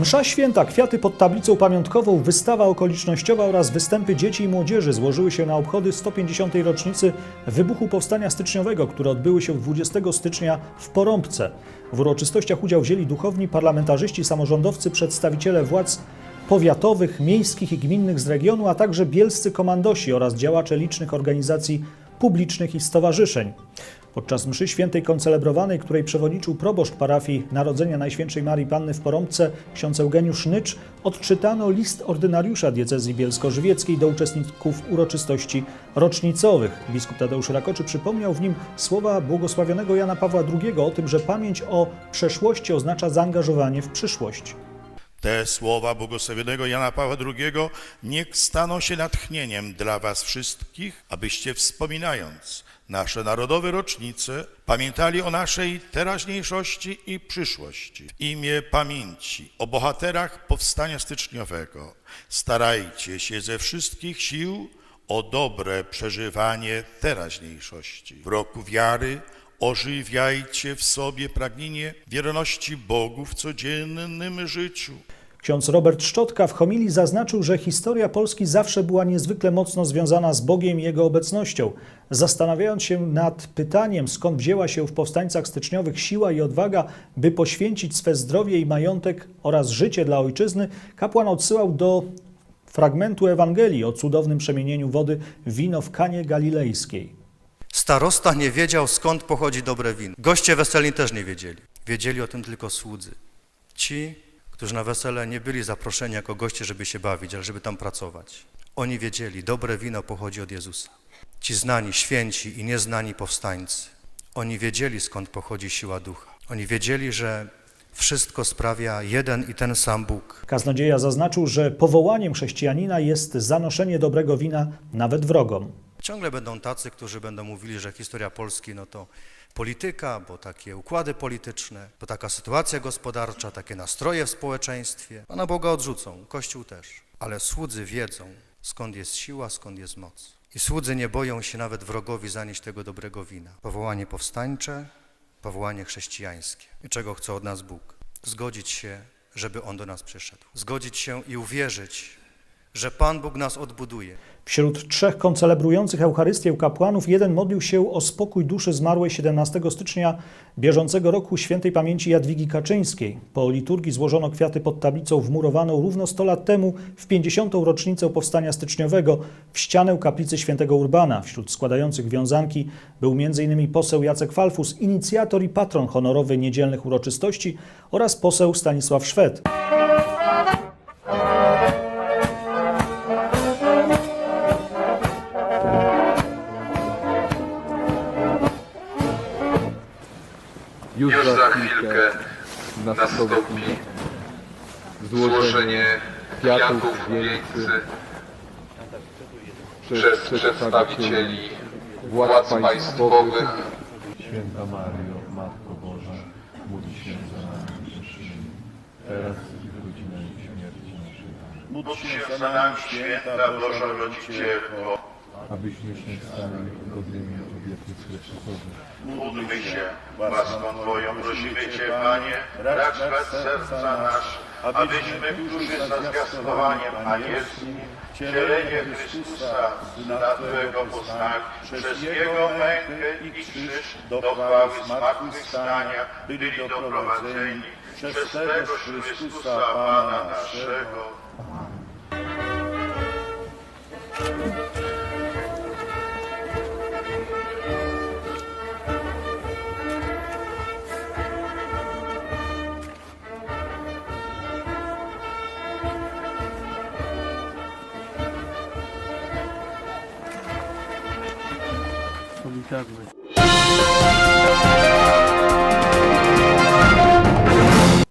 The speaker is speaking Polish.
Msza święta, kwiaty pod tablicą pamiątkową, wystawa okolicznościowa oraz występy dzieci i młodzieży złożyły się na obchody 150. rocznicy wybuchu Powstania Styczniowego, które odbyły się 20 stycznia w Porąbce. W uroczystościach udział wzięli duchowni, parlamentarzyści, samorządowcy, przedstawiciele władz powiatowych, miejskich i gminnych z regionu, a także bielscy komandosi oraz działacze licznych organizacji publicznych i stowarzyszeń. Podczas mszy świętej koncelebrowanej, której przewodniczył proboszcz parafii Narodzenia Najświętszej Marii Panny w Porąbce, ksiądz Eugeniusz Nycz, odczytano list ordynariusza diecezji bielsko-żywieckiej do uczestników uroczystości rocznicowych. Biskup Tadeusz Rakoczy przypomniał w nim słowa błogosławionego Jana Pawła II o tym, że pamięć o przeszłości oznacza zaangażowanie w przyszłość. Te słowa błogosławionego Jana Pawła II niech staną się natchnieniem dla was wszystkich, abyście wspominając nasze narodowe rocznice, pamiętali o naszej teraźniejszości i przyszłości. W imię pamięci o bohaterach powstania styczniowego starajcie się ze wszystkich sił o dobre przeżywanie teraźniejszości. W roku wiary ożywiajcie w sobie pragnienie wierności Bogu w codziennym życiu. Ksiądz Robert Szczotka w homilii zaznaczył, że historia Polski zawsze była niezwykle mocno związana z Bogiem i Jego obecnością. Zastanawiając się nad pytaniem, skąd wzięła się w powstańcach styczniowych siła i odwaga, by poświęcić swe zdrowie i majątek oraz życie dla ojczyzny, kapłan odsyłał do fragmentu Ewangelii o cudownym przemienieniu wody w wino w Kanie Galilejskiej. Starosta nie wiedział, skąd pochodzi dobre wino. Goście weselni też nie wiedzieli. Wiedzieli o tym tylko słudzy. Ci, którzy na wesele nie byli zaproszeni jako goście, żeby się bawić, ale żeby tam pracować. Oni wiedzieli, dobre wino pochodzi od Jezusa. Ci znani, święci i nieznani powstańcy. Oni wiedzieli, skąd pochodzi siła ducha. Oni wiedzieli, że wszystko sprawia jeden i ten sam Bóg. Kaznodzieja zaznaczył, że powołaniem chrześcijanina jest zanoszenie dobrego wina nawet wrogom. Ciągle będą tacy, którzy będą mówili, że historia Polski no to polityka, bo takie układy polityczne, bo taka sytuacja gospodarcza, takie nastroje w społeczeństwie. Pana Boga odrzucą, Kościół też. Ale słudzy wiedzą, skąd jest siła, skąd jest moc. I słudzy nie boją się nawet wrogowi zanieść tego dobrego wina. Powołanie powstańcze, powołanie chrześcijańskie. I czego chce od nas Bóg? Zgodzić się, żeby On do nas przyszedł. Zgodzić się i uwierzyć, że Pan Bóg nas odbuduje. Wśród trzech koncelebrujących Eucharystię kapłanów jeden modlił się o spokój duszy zmarłej 17 stycznia bieżącego roku świętej pamięci Jadwigi Kaczyńskiej. Po liturgii złożono kwiaty pod tablicą wmurowaną równo 100 lat temu w 50. rocznicę powstania styczniowego w ścianę kaplicy świętego Urbana. Wśród składających wiązanki był m.in. poseł Jacek Falfus, inicjator i patron honorowy niedzielnych uroczystości oraz poseł Stanisław Szwed. Już za chwilkę nastąpi złożenie kwiatów w wieńcy przez przedstawicieli władz państwowych Święta Mario, Matko Boża, módl się za nami grzesznymi, teraz i w godzinę śmierci naszej. Módl się za nami, święta Boża Rodzicielko. Abyśmy się stali godnymi obietnic. Módlmy się, łaską Twoją prosimy Cię, Panie, racz nas serca nasz, abyśmy, którzy za zwiastowaniem anielskim wcielenie Chrystusa, Twojego poznali, przez Jego mękę i krzyż do chwały zmartwychwstania byli doprowadzeni przez tegoż Chrystusa, Pana naszego. Дякую.